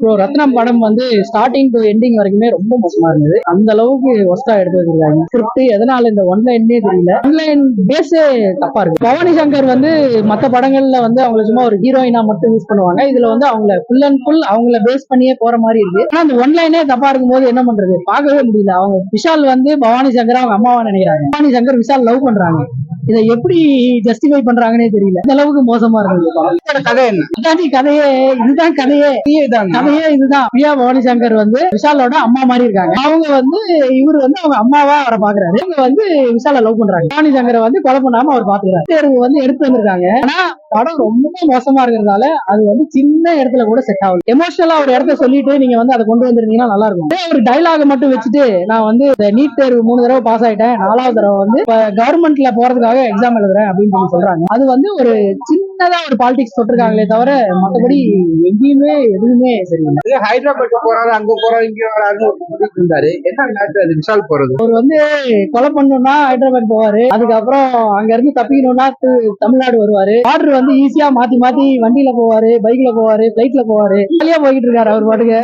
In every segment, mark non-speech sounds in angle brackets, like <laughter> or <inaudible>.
Bro ரத்னம் படம் வந்து starting to ending வரைக்குமே ரொம்ப மோசமா இருந்தது. அந்த அளவுக்கு ஒஸ்டா எடுத்து வச்சிருக்காங்க. ஸ்கிரிப்ட் எதனால இந்த ஒன்லைன்னே தெரியல. ஒன்லைன் பேஸே தப்பா இருக்கு. பவானி சங்கர் வந்து மத்த படங்கள்ல வந்து அவங்கள சும்மா ஒரு ஹீரோயினா மட்டும் யூஸ் பண்ணுவாங்க. இதுல வந்து அவங்கள ஃபுல் அண்ட் ஃபுல் அவங்கள பேஸ் பண்ணியே போற மாதிரி இருக்கு. ஆனா அந்த ஒன்லைனே தப்பா இருக்கும்போது என்ன பண்றது? பார்க்கவே முடியல. அவங்க விஷால் வந்து பவானி சங்கர் அவங்க அம்மாவா நினைக்கிறாங்க. பவானி சங்கர் விஷால் லவ் பண்றாங்க. இதை எப்படி ஜஸ்டிஃபை பண்றாங்கன்னே தெரியல. இந்த அளவுக்கு மோசமா. இதோட கதை என்ன? கதையே இதுதான் கதையே. கதையே இதுதான். பிரியா பவானி சங்கர் வந்து விஷாலோட அம்மா மாதிரி இருக்காங்க. அவங்க வந்து இவர் வந்து அவங்க அம்மாவா அவரை பாக்குறாரு. இவங்க வந்து விஷால லவ் பண்றாங்க. பவானி சங்கரை வந்து கொலை பண்ணாம அவர் பாத்துக்கிறாரு. தேர்வு வந்து எடுத்து வந்திருக்காங்க. ஆனா படம் ரொம்ப மோசமா இருக்கிறதுனால அது வந்து சின்ன இடத்துல கூட செட் ஆகும் எமோஷனலா ஒரு இடத்த சொல்லிட்டு நீங்க வந்து அதை கொண்டு வந்திருந்தீங்கன்னா நல்லா இருக்கும். ஒரு டைலாக் மட்டும் வச்சுட்டு நான் வந்து இந்த நீட் தேர்வு மூணு தடவை பாஸ் ஆயிட்டேன். நாலாவது தடவை வந்து கவர்மெண்ட்ல போறதுக்காக எக்ஸாம் எழுதுறேன் அப்படின்னு சொல்லி சொல்றாங்க. அது வந்து ஒரு சின்னதா ஒரு பாலிடிக்ஸ் தொட்டிருக்காங்களே தவிர மத்தபடி எங்கேயுமே எதுவுமே சரியில்லை. ஹைதராபாத் போறாரு அங்க போறாரு இங்க சொல்லிட்டு இருந்தாரு. என்ன மேட்ரு அது விஷால் போறது. அவர் வந்து கொலை பண்ணணும்னா ஹைதராபாத் போவாரு. அதுக்கப்புறம் அங்க இருந்து தப்பிக்கணும்னா தமிழ்நாடு வருவாரு. ஆர்டர் வந்து ஈஸியா மாத்தி மாத்தி வண்டியில போவாரு பைக்ல போவாரு பிளைட்ல போவாரு. ஜாலியா போய்கிட்டு இருக்காரு அவர் பாட்டுக்கு.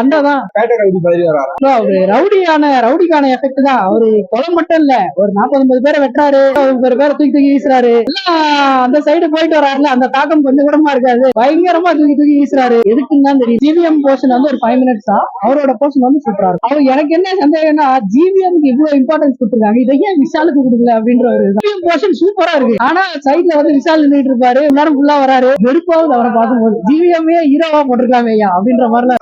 bro, அவரு ரவுடியான ரவுடிக்கான எஃபெக்ட் தான். அவரு கொலை மட்டும் இல்ல ஒரு நாற்பது ஐம்பது பேரை வெட்டுறாரு. ஒரு பேரை தூக்கி தூக்கி வீசுறாரு. அந்த சைடு போயிட்டு வராருல அந்த தாக்கம் கொஞ்சம் கூடமா இருக்காது. பயங்கரமா தூக்கி தூக்கி வீசுறாரு. எதுக்குன்னு தான் தெரியும். ஜிவிஎம் போர்ஷன் வந்து ஒரு ஃபைவ் மினிட்ஸ் தான் அவரோட போர்ஷன் வந்து சூப்பரா இருக்கும். அவர் எனக்கு என்ன சந்தேகம்னா ஜிவிஎம்க்கு இவ்வளவு இம்பார்ட்டன்ஸ் கொடுத்துருக்காங்க. இதை ஏன் விஷாலுக்கு கொடுக்கல அப்படின்ற ஒரு ஜிவிஎம் போர்ஷன் சூப்பரா இருக்கு. ஆனா சைட்ல வந்து விஷால் நின்றுட்டு இருப்பாரு. நேரம் ஃபுல்லா வராரு. வெறுப்பாவது அவரை பார்க்கும்போது ஜிவிஎம்மே ஹீரோவா போட்டிருக்காமே ஐயா அப்படின்ற மாதிரிலாம்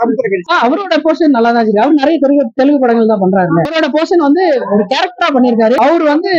ஆ, அவரோட போர்ஷன் நல்லா தான் இருக்கு அவர் நிறைய தெலுங்கு தெலுங்கு படங்கள் தான் பண்றாரு. அவரோட போர்ஷன் வந்து ஒரு கேரக்டரா பண்ணிருக்காரு அவர் வந்து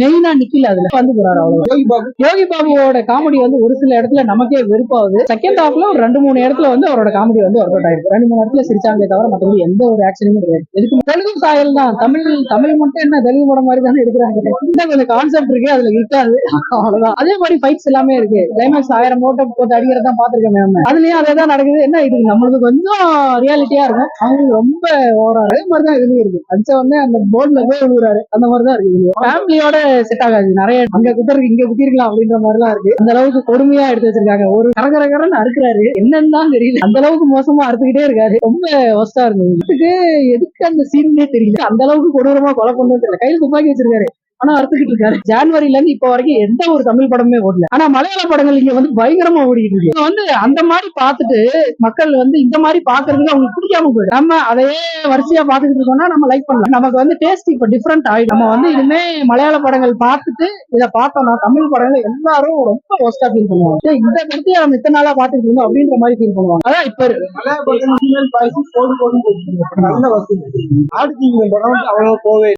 மெயினா நிக்கல அதுல. வந்து போறாரு அவ்வளவு. யோகி பாபு. யோகி பாபுவோட காமெடி வந்து ஒரு சில இடத்துல நமக்கே வெறுப்பாகுது. செகண்ட் ஹாஃப்ல ஒரு ரெண்டு மூணு இடத்துல வந்து அவரோட காமெடி வந்து ஒர்க் அவுட் ஆயிருக்கு. ரெண்டு மூணு இடத்துல சிரிச்சாங்களே தவிர மற்றபடி எந்த ஒரு ஆக்ஷனுமே கிடையாது. எதுக்கு தெலுங்கு சாயல் தான். தமிழ் தமிழ் மட்டும் என்ன தெலுங்கு படம் மாதிரி தானே எடுக்கிறாங்க. கொஞ்சம் கான்செப்ட் இருக்கு அதுல இருக்காது அவ்வளவுதான். அதே மாதிரி ஃபைட்ஸ் எல்லாமே இருக்கு. கிளைமேக்ஸ் ஆயிரம் போட்டு போட்டு அடிக்கிறதா பாத்துருக்கேன் மேம் அதுலயும் அதே தான் நடக்குது. என்ன இது? நம்மளுக்கு கொஞ்சம் ரியாலிட்டியா இருக்கும். அவங்களுக்கு ரொம்ப ஓவரா அதே மாதிரி தான் இதுலயும் இருக்கு. அடிச்ச உடனே அந்த போர்ட்ல போய் விழுகுறாரு அந்த மாதிரி தான் இருக்கு ஃபேமிலியோட செட் ஆகாது. நிறைய அங்க குத்தருக்கு இங்க குத்திருக்கலாம் அப்படின்ற மாதிரி தான் இருக்கு. அந்த அளவுக்கு கொடுமையா எடுத்து வச்சிருக்காங்க. ஒரு கரகரகரன்னு அறுக்குறாரு. என்னன்னு தான் தெரியல. அந்த அளவுக்கு மோசமா அறுத்துக்கிட்டே இருக்காரு. ரொம்ப ஒஸ்டா இருந்தது. இதுக்கு எதுக்கு அந்த சீன்னே தெரியல. அந்த அளவுக்கு கொடூரமா கொலை பண்ணுறது கையில துப்பாக்கி வச்சிருக்காரு. ஆனா அறுத்துக்கிட்டு இருக்காரு. ஜான்வரில இருந்து இப்ப வரைக்கும் எந்த ஒரு தமிழ் படமே ஓடல. ஆனா மலையாள படங்கள் இங்க வந்து பயங்கரமா ஓடிட்டு இருக்கு. வந்து அந்த மாதிரி பார்த்துட்டு மக்கள் வந்து இந்த மாதிரி பாக்குறதுக்கு அவங்களுக்கு பிடிக்காம போயிடும் நம்ம அதையே வரிசையா பாத்துக்கிட்டு இருக்கோம்னா நம்ம லைக் பண்ணலாம். நமக்கு வந்து டேஸ்ட் இப்ப டிஃப்ரெண்ட் ஆயிடும். நம்ம வந்து இனிமே மலையாள படங்கள் பார்த்துட்டு இதை பார்த்தோம்னா தமிழ் படங்கள் எல்லாரும் ரொம்ப ஒஸ்டா ஃபீல் பண்ணுவாங்க. இந்த கருத்தையே நம்ம இத்தனை நாளா பாத்துட்டு இருந்தோம் அப்படின்ற மாதிரி ஃபீல் பண்ணுவாங்க. அதான் இப்ப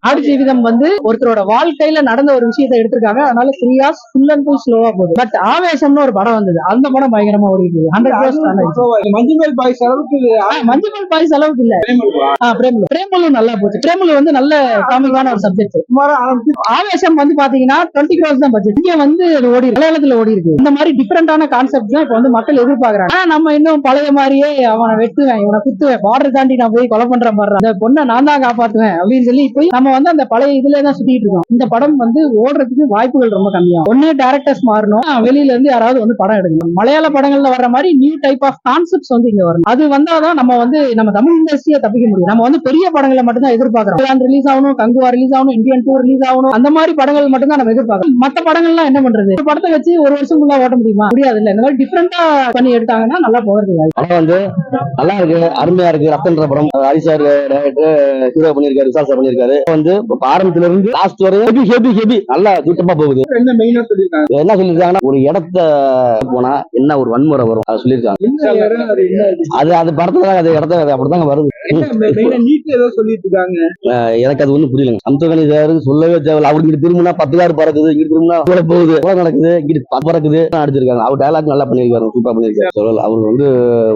ஆடு ஜீவிதம் வந்து ஒருத்தரோட வாழ்க்கையில நடந்த ஒரு விஷயத்தை எடுத்திருக்காங்க. அதனால த்ரீயாஸ் ஃபுல் அண்ட் ஃபுல் ஸ்லோவா போகுது. பட் ஆவேசம்னு ஒரு படம் வந்தது. அந்த படம் பயங்கரமா ஓடிட்டு ஹண்ட்ரட் மஞ்சுமேல் பாய்ஸ் அளவுக்கு மஞ்சுமல் பாய்ஸ் அளவுக்கு இல்ல. பிரேமலு. பிரேமலு. நல்லா போச்சு. பிரேமலு வந்து நல்ல காமிக்கான ஒரு சப்ஜெக்ட் ஆவேசம் வந்து பாத்தீங்கன்னா டுவெண்ட்டி க்ரோஸ் தான் பட்ஜெட் இங்க வந்து ஓடி மலையாளத்துல ஓடி இருக்கு. இந்த மாதிரி டிஃபரெண்டான கான்செப்ட் தான் இப்ப வந்து மக்கள் எதிர்பார்க்கறாங்க. ஆனா நம்ம இன்னும் பழைய மாதிரியே அவனை வெட்டுவேன் இவனை குத்துவேன் பார்டர் தாண்டி நான் போய் கொலை பண்றேன் பாடுறேன் அந்த பொண்ணை நான் தான் காப்பாத்துவேன் அப்படின்னு சொல்லி போய் நம்ம வந்து அந்த பழைய இதுல தான் சுத்திட்டு இருக்கோம். இந்த படம் வந்து ஓடுறதுக்கு வாய்ப்புகள் ரொம்ப கம்மியாகும் ஒன்னு டேரக்டர்ஸ் மாறணும். வெளியில இருந்து யாராவது வந்து படம் எடுக்கணும். மலையாள படங்கள்ல வர மாதிரி நியூ டைப் ஆஃப் கான்செப்ட்ஸ் வந்து இங்க வரணும். அது வந்தாதான் நம்ம வந்து நம்ம தமிழ் இண்டஸ்ட்ரியை தப்பிக்க முடியும். நம்ம வந்து பெரிய படங்களை மட்டும் தான் ரிலீஸ் ஆகணும் கங்குவா ரிலீஸ் ஆகணும் இந்தியன் டூ ரிலீஸ் ஆகணும் அந்த மாதிரி படங்கள் மட்டும் தான் நம்ம எதிர்பார்க்கணும் மத்த படங்கள்லாம் என்ன பண்றது? ஒரு படத்தை வச்சு ஒரு வருஷம் ஃபுல்லா ஓட்ட முடியுமா? முடியாது இல்ல இந்த மாதிரி டிஃப்ரெண்டா பண்ணி எடுத்தாங்கன்னா நல்லா போகிறது படம் வந்து நல்லா இருக்கு அருமையா இருக்கு. ரத்தன்ற படம். ஹரிசார் டேரக்டர் ஹீரோ பண்ணிருக்காரு விசால் சார் பண்ணிருக்காரு வந்து ஆரம்பத்துல இருந்து லாஸ்ட் வரை ஹெபி ஹெபி ஹெபி நல்லா சூட்டமா போகுது. என்ன மெயினா சொல்லிருக்காங்க? என்ன சொல்லிருக்காங்கன்னா ஒரு இடத்த போனா என்ன ஒரு வன்முறை வரும்? அதை இடம் அது? அது படத்துல தான் அது இடத்த அப்படிதாங்க வருது. என்ன மெயினா நீட் ஏதோ சொல்லிட்டு இருக்காங்க அஹ் எனக்கு அது ஒண்ணும் புரியலங்க. சமுத்திரகணி சார் சொல்லவே தேவையில்ல. அவருக்கு இங்கிட்டு திரும்பினா பத்து கார் பறக்குது இங்கிட்டு திரும்பினா கூட போகுது. கூட நடக்குது இங்கிட்டு பறக்குது. அடிச்சிருக்காங்க. அவர் டயலாக் நல்லா பண்ணிருக்காரு சூப்பரா பண்ணிருக்காரு சொல்லல அவர் வந்து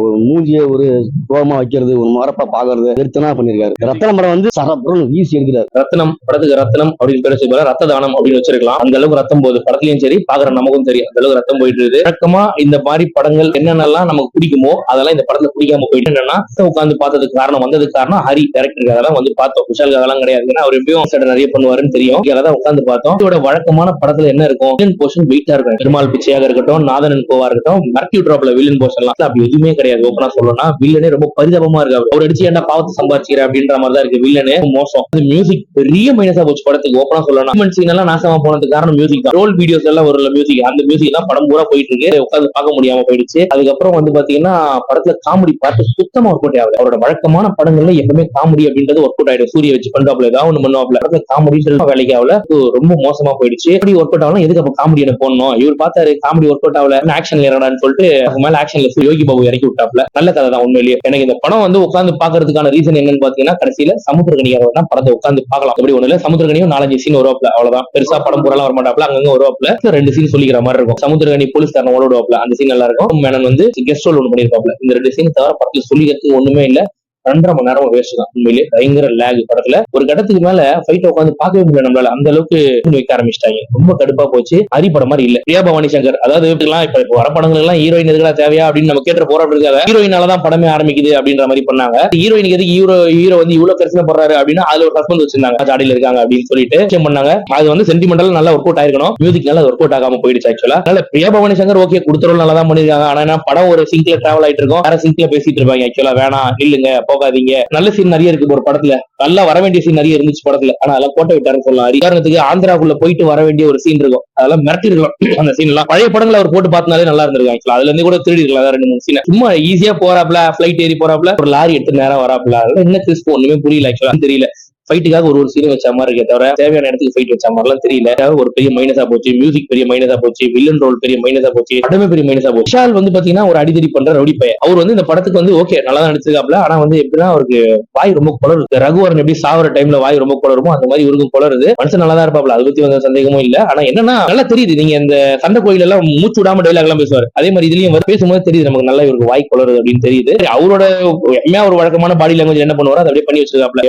ஒரு மூஞ்சிய ஒரு கோபமா வைக்கிறது ஒரு மரப்பா பாக்குறது நிறுத்தனா பண்ணிருக்காரு ரத்தன மரம் வந்து சரப்புறம் வீசி எடுக்கிறாரு. ரத்னம் படத்துக்கு ரத்னம் அப்படின்னு பேர் ரத்த தானம் அப்படின்னு வச்சிருக்கலாம். அந்த அளவுக்கு ரத்தம் போகுது. படத்துலயும் சரி பாக்குற நமக்கும் தெரியும் அந்த அளவுக்கு ரத்தம் போயிட்டு இருக்குது. வழக்கமா இந்த மாதிரி படங்கள் என்னென்னலாம் நமக்கு பிடிக்குமோ அதெல்லாம் இந்த படத்துல பிடிக்காம போயிட்டு என்னன்னா உட்காந்து பார்த்ததுக்கு காரணம் வந்ததுக்கு காரணம் ஹரி டேரக்டருக்கு அதெல்லாம் வந்து பார்த்தோம். விஷால் அதெல்லாம் கிடையாது. ஏன்னா அவர் எப்பயும் நிறைய பண்ணுவாருன்னு தெரியும். தான் உட்காந்து பார்த்தோம். இதோட வழக்கமான படத்துல என்ன இருக்கும்? வில்லன் போர்ஷன் வெயிட்டா இருக்கும். பெருமாள் பிச்சையாக இருக்கட்டும் நாதனன் கோவா இருக்கட்டும் மர்க்கியூ டிராப்ல வில்லன் போர்ஷன்லாம் அப்படி எதுவுமே கிடையாது. ஓப்பனா சொல்லணும்னா வில்லனே ரொம்ப பரிதாபமா இருக்கு அவர் அவர் அடிச்சு ஏன்டா பாவத்தை சம்பாதிச்சிக்கிற அப்படின்ற மாதிரி தான் இருக்கு வில்லனே மோசம். மியூசிக் பெரிய மைனஸா போச்சு. படத்துக்கு ஓப்பனா சொல்லணும் சீன் எல்லாம் நாசமா போனதுக்கு காரணம் மியூசிக் தான். ரோல் வீடியோஸ் எல்லாம் ஒரு மியூசிக் அந்த மியூசிக் தான் படம் பூரா போயிட்டு இருக்கு. உட்காந்து பார்க்க முடியாம போயிடுச்சு. அதுக்கப்புறம் வந்து பாத்தீங்கன்னா படத்துல காமெடி பார்த்து சுத்தமா ஒர்க் அவுட் ஆகல. அவரோட வழக்கமான படங்கள்ல எப்பவுமே காமெடி அப்படின்றது ஒர்க் அவுட் ஆயிடும். சூரிய வச்சு பண்றாப்ல ஏதாவது ஒண்ணு பண்ணுவாப்ல படத்துல காமெடி வேலைக்கு ஆகல. ரொம்ப மோசமா போயிடுச்சு. எப்படி ஒர்க் அவுட் ஆகலாம் எதுக்கு அப்ப காமெடி எனக்கு போடணும்? இவர் பார்த்தாரு காமெடி ஒர்க் அவுட் ஆகல ஆக்ஷன் இறடான்னு சொல்லிட்டு மேல ஆக்ஷன்ல யோகி பாபு இறக்கி விட்டாப்ல நல்ல கதை தான் உண்மையிலேயே. எனக்கு இந்த படம் வந்து உட்காந்து பாக்குறதுக்கான ரீசன் என்னன்னு பாத்தீங்கன்னா கடைசியில சமுத்திரகணியாரோட படத்தை உட்காந்து பார்க்கலாம். அப்படி ஒண்ணு இல்ல சமுத்திரகணியும் நாலஞ்சு சீன் வருவாப்ல அவ்வளவுதான். பெருசா படம் பூரா வர மாட்டாப்ல அங்கங்க வருவாப்ல. ரெண்டு சீன் சொல்லிக்கிற மாதிரி இருக்கும். சமுத்திரகனி போலீஸ் காரன் ஓடுவாப்ல. அந்த சீன் நல்லா இருக்கும். மேனன் வந்து கெஸ்ட் ரோல் ஒன்று பண்ணிருப்பாப்ல இந்த ரெண்டு சீன் தவிர படத்துல சொல்லிக்கிறதுக்கு ஒண்ணுமே இல்ல. ரெண்டரை மணி நேரம் வேஸ்ட் தான். உண்மையிலே பயங்கர லேக் படத்துல. ஒரு கட்டத்துக்கு மேல ஃபைட் உட்காந்து பார்க்கவே முடியல நம்மளால. அந்த அளவுக்கு வைக்க ஆரம்பிச்சிட்டாங்க. ரொம்ப கடுப்பா போச்சு. ஹரி படம் மாதிரி இல்ல. பிரியா பவானி சங்கர் அதாவது இப்படிலாம் இப்ப இப்ப வர படங்கள் எல்லாம் ஹீரோயின் எதுக்கா தேவையா அப்படின்னு நம்ம கேட்ட போராட்டம் ஹீரோயினால தான் படமே ஆரம்பிக்குது அப்படின்ற மாதிரி பண்ணாங்க. ஹீரோயினுக்கு எதுக்கு ஹீரோ ஹீரோ வந்து இவ்வளவு பிரச்சனை போடுறாரு அப்படின்னா அதுல ஒரு ஹஸ்பண்ட் வச்சிருந்தாங்க. ஜாடியில இருக்காங்க அப்படின்னு சொல்லிட்டு விஷயம் பண்ணாங்க. அது வந்து சென்டிமெண்டல் நல்லா ஒர்க் அவுட் ஆயிருக்கணும். மியூசிக் நல்லா ஒர்க் அவுட் ஆகாம போயிடுச்சு ஆக்சுவலா அதனால பிரியா பவானி சங்கர் ஓகே கொடுத்துறோம் நல்லா தான் பண்ணிருக்காங்க ஆனா படம் ஒரு சிங்க்ல டிராவல் ஆயிட்டு இருக்கும். வேற சிங்க்ல பேசிட்டு இருப்பாங்க ஆக்சுவலா வேணாம் இல்லுங்க போகாதீங்க. நல்ல சீன் நிறைய இருக்கு ஒரு படத்துல. நல்லா வர வேண்டிய சீன் நிறைய இருந்துச்சு படத்துல. ஆனா அதெல்லாம் கோட்டை விட்டாருன்னு சொல்லலாம். உதாரணத்துக்கு ஆந்திராக்குள்ள போயிட்டு வர வேண்டிய ஒரு சீன் இருக்கும். அதெல்லாம் மிரட்டிருக்கலாம் <clears throat> அந்த சீன் எல்லாம். பழைய படங்களை அவர் போட்டு பார்த்தனாலே நல்லா இருந்திருக்கும் அதுல இருந்து கூட திருடி இருக்கலாம் ரெண்டு மூணு சீன் சும்மா ஈஸியா போறாப்ல பிளைட் ஏறி போறாப்ல ஒரு லாரி எடுத்து நேரம் வராப்ல அதெல்லாம் என்ன கிறிஸ்போ ஒண்ணுமே புரியல ஆக்சுவலா தெரியல. ஃபைட்டுக்காக ஒரு ஒரு சீன் வச்ச மாதிரி இருக்கே தவிர தேவையான இடத்துக்கு ஃபைட் வச்ச மாதிரிலாம் தெரியல. ஒரு பெரிய மைனஸா போச்சு மியூசிக் பெரிய மைனஸா போச்சு வில்லன் ரோல் பெரிய மைனஸா போச்சு படமே பெரிய மைனஸா போச்சு. விஷால் வந்து பாத்தீங்கன்னா ஒரு அடிதடி பண்ற ரவுடி பையன். அவர் வந்து இந்த படத்துக்கு வந்து ஓகே நல்லா தான் நடிச்சிருக்காப்ல. ஆனா வந்து எப்படின்னா அவருக்கு வாய் ரொம்ப குளருது ரகுவரன் எப்படி சாவர டைம்ல வாய் ரொம்ப குளருமோ அந்த மாதிரி இவருக்கும் குளருது. மனுஷன் நல்லா தான் இருப்பாப்ல. அதை பத்தி வந்து சந்தேகமும் இல்ல. ஆனா என்னன்னா நல்லா தெரியுது. நீங்க இந்த சண்டை கோயில் எல்லாம் மூச்சு விடாம டைலாக் எல்லாம் பேசுவார். அதே மாதிரி இதுலயும் பேசும்போது தெரியுது. நமக்கு நல்லா இவருக்கு வாய் குளருது அப்படின்னு தெரியுது. அவரோட எம்மையா ஒரு வழக்கமான பாடி லாங்குவேஜ் என்ன பண்ணுவாரோ அதை அப்படியே பண்ணி வச்சிருக்காப்ல.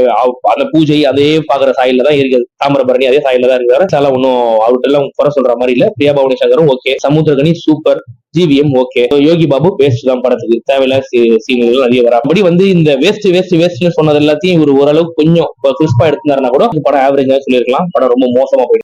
அந்த பூஜை அதே பாக்குற சாயல்ல தான் இருக்குது. தாமிரபரணி அதே சாயல்ல தான் இருக்காரு அதெல்லாம் ஒன்னும் அவர்கிட்ட எல்லாம் குறை சொல்ற மாதிரி இல்ல. Priya Bhavani சங்கரும் okay Samuthirakani super GVM okay Yogi Babu waste தான் படத்துக்கு. தேவையில்லாத சீன்கள் நிறைய வர. அப்படி வந்து இந்த வேஸ்ட் வேஸ்ட் வேஸ்ட்னு சொன்னது எல்லாத்தையும் இவர் ஓரளவுக்கு கொஞ்சம் கிறிஸ்பா எடுத்திருந்தாருன்னா கூட படம் ஆவரேஜா சொல்லியிருக்கலாம். படம் ரொம்ப மோசமா போயிடும்